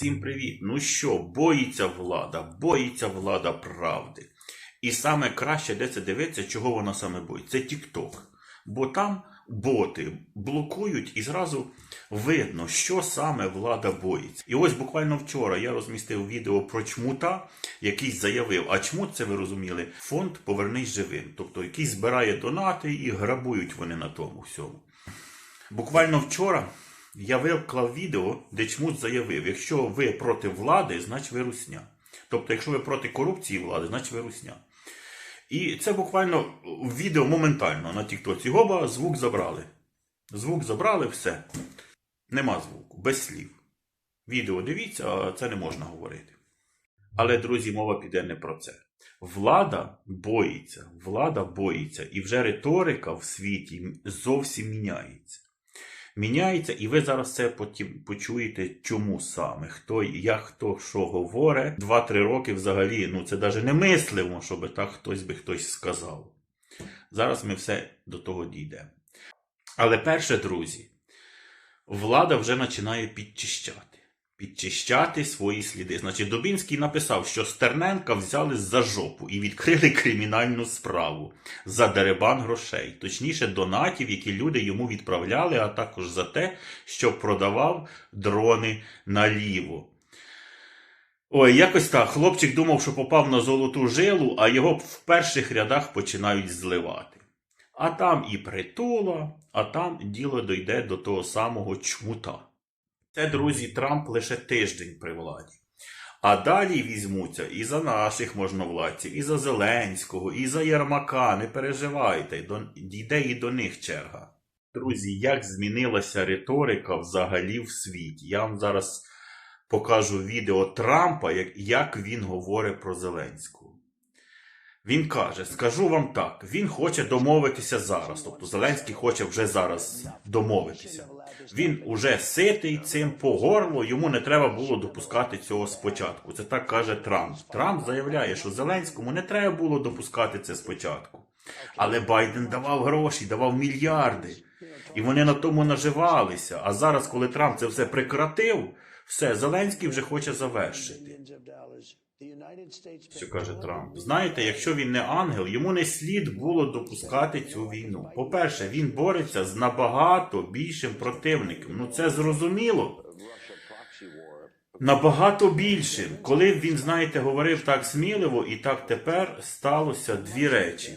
Всім привіт! Ну що, боїться влада, боїться влада правди. І саме краще, де це дивиться, чого вона саме боїться, це TikTok. Бо там боти блокують і зразу видно, що саме влада боїться. І ось буквально вчора я розмістив відео про чмута, який заявив, а чмут, це ви розуміли, фонд Повернись живим. Тобто, який збирає донати і грабують вони на тому всьому. Буквально вчора я виклав відео, де чмут заявив: якщо ви проти влади, значить ви русня. Тобто, якщо ви проти корупції влади, значить ви русня. І це буквально відео моментально на Тіктоці. Гоба звук забрали. Звук забрали, все. Нема звуку, без слів. Відео дивіться, це не можна говорити. Але, друзі, мова піде не про це. Влада боїться, влада боїться, і вже риторика в світі зовсім міняється. Міняється, і ви зараз це потім почуєте, чому саме, хто як хто що говорить. Два-три роки взагалі, ну це навіть не мислимо, щоб так хтось би хтось сказав. Зараз ми все до того дійдемо. Але перше, друзі, влада вже починає підчищати. Підчищати свої сліди. Значить, Дубінський написав, що Стерненка взяли за жопу і відкрили кримінальну справу за деребан грошей, точніше, донатів, які люди йому відправляли, а також за те, що продавав дрони наліво. Ой, якось так. Хлопчик думав, що попав на золоту жилу, а його в перших рядах починають зливати. А там і притула, а там діло дойде до того самого чмута. Це, друзі, Трамп лише тиждень при владі. А далі візьмуться і за наших можновладців, і за Зеленського, і за Єрмака. Не переживайте, дійде і до них черга. Друзі, як змінилася риторика взагалі в світі? Я вам зараз покажу відео Трампа, як, як він говорить про Зеленського. Він каже: скажу вам так, він хоче домовитися зараз. Тобто Зеленський хоче вже зараз домовитися. Він уже ситий цим по горло, йому не треба було допускати цього спочатку. Це так каже Трамп. Трамп заявляє, що Зеленському не треба було допускати це спочатку. Але Байден давав гроші, давав мільярди. І вони на тому наживалися. А зараз, коли Трамп це все прекратив, все, Зеленський вже хоче завершити. Що каже Трамп? Знаєте, якщо він не ангел, йому не слід було допускати цю війну. По-перше, він бореться з набагато більшим противником. Ну це зрозуміло. Набагато більшим. Коли він, знаєте, говорив так сміливо, і так тепер сталося дві речі.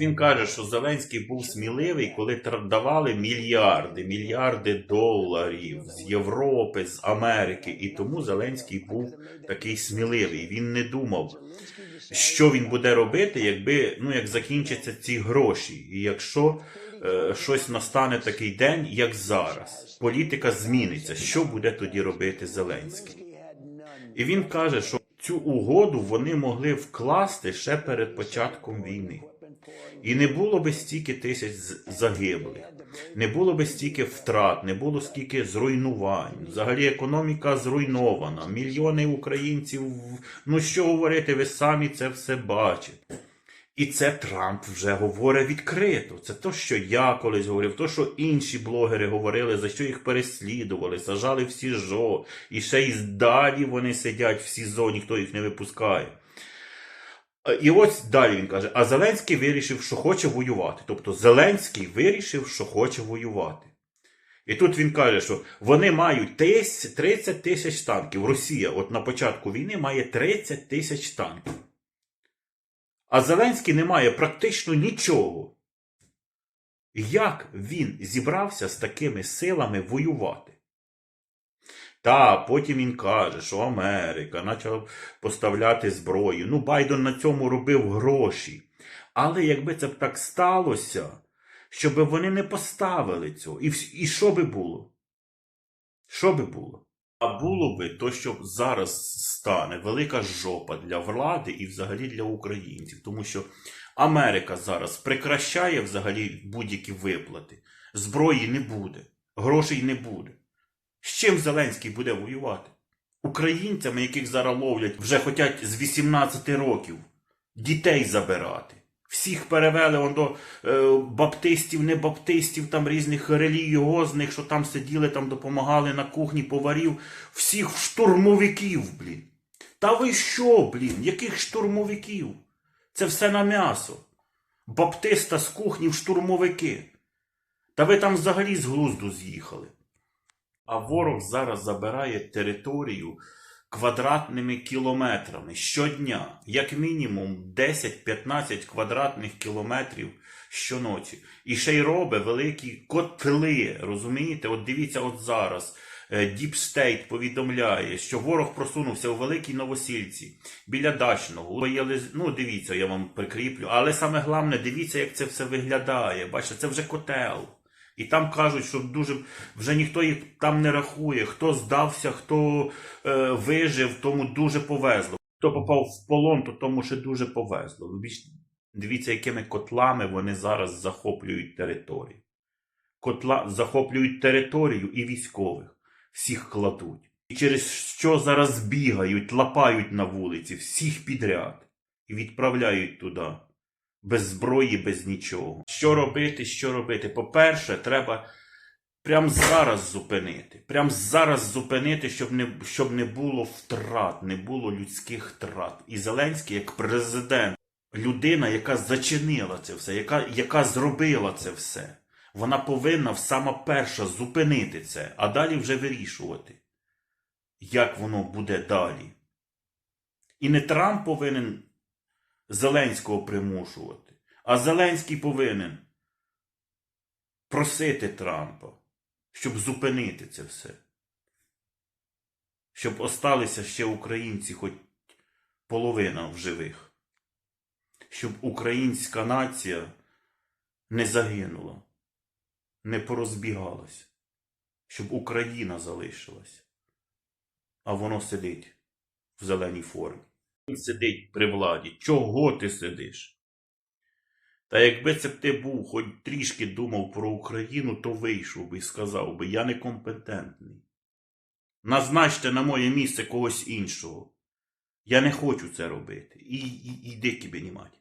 Він каже, що Зеленський був сміливий, коли давали мільярди, мільярди доларів з Європи, з Америки. І тому Зеленський був такий сміливий. Він не думав, що він буде робити, якби ну як закінчаться ці гроші, і якщо е, щось настане такий день, як зараз, політика зміниться. Що буде тоді робити Зеленський? І він каже, що цю угоду вони могли вкласти ще перед початком війни. І не було би стільки тисяч загиблих, не було би стільки втрат, не було стільки зруйнувань. Взагалі економіка зруйнована, мільйони українців. Ну що говорити, ви самі це все бачите. І це Трамп вже говорить відкрито. Це то, що я колись говорив, то, що інші блогери говорили, за що їх переслідували, сажали в СІЖО, і ще й далі вони сидять в СІЗО, ніхто їх не випускає. А, І ось далі він каже: а Зеленський вирішив, що хоче воювати. Тобто Зеленський вирішив, що хоче воювати. І тут він каже, що вони мають 30 тисяч танків. Росія, от на початку війни, має 30 тисяч танків. А Зеленський не має практично нічого. Як він зібрався з такими силами воювати? Та потім він каже, що Америка почала поставляти зброю. Ну, Байден на цьому робив гроші. Але якби це б так сталося, щоб вони не поставили цього, і, і що би було? Що би було? А було би то, що зараз стане велика жопа для влади і взагалі для українців, тому що Америка зараз прекращає взагалі будь-які виплати. Зброї не буде, грошей не буде. З чим Зеленський буде воювати? Українцями, яких зараз ловлять, вже хочуть з 18 років дітей забирати. Всіх перевели он до е, баптистів, не баптистів, там різних релігіозних, що там сиділи, там допомагали на кухні поварів. Всіх штурмовиків, блін. Та ви що, блін? Яких штурмовиків? Це все на м'ясо. Баптиста з кухні в штурмовики. Та ви там взагалі з глузду з'їхали. А ворог зараз забирає територію квадратними кілометрами щодня, як мінімум 10-15 квадратних кілометрів щоночі. І ще й робить великі котли. Розумієте? От дивіться, от зараз. Діп Стейт повідомляє, що ворог просунувся у Великій Новосільці біля Дачного. Ну, дивіться, я вам прикріплю. Але саме головне, дивіться, як це все виглядає. Бачите, це вже котел. І там кажуть, що дуже вже ніхто їх там не рахує. Хто здався, хто е, вижив, тому дуже повезло. Хто попав в полон, то тому ще дуже повезло. Дивіться, якими котлами вони зараз захоплюють територію. Котла захоплюють територію і військових. Всіх кладуть. І через що зараз бігають, лапають на вулиці, всіх підряд. І відправляють туди без зброї, без нічого. Що робити, що робити? По-перше, треба прямо зараз зупинити. Прямо зараз зупинити, щоб не, щоб не було втрат, не було людських втрат. І Зеленський, як президент, людина, яка зачинила це все, яка, яка зробила це все, вона повинна сама перша зупинити це, а далі вже вирішувати, як воно буде далі. І не Трамп повинен Зеленського примушувати. А Зеленський повинен просити Трампа, щоб зупинити це все. Щоб осталися ще українці, хоч половина в живих. Щоб українська нація не загинула, не порозбігалась, щоб Україна залишилась. А воно сидить в зеленій формі. Він сидить при владі. Чого ти сидиш? Та якби це б ти був, хоч трішки думав про Україну, то вийшов би і сказав би, я некомпетентний. Назначте на моє місце когось іншого. Я не хочу це робити. І, і, Іди кібенімать.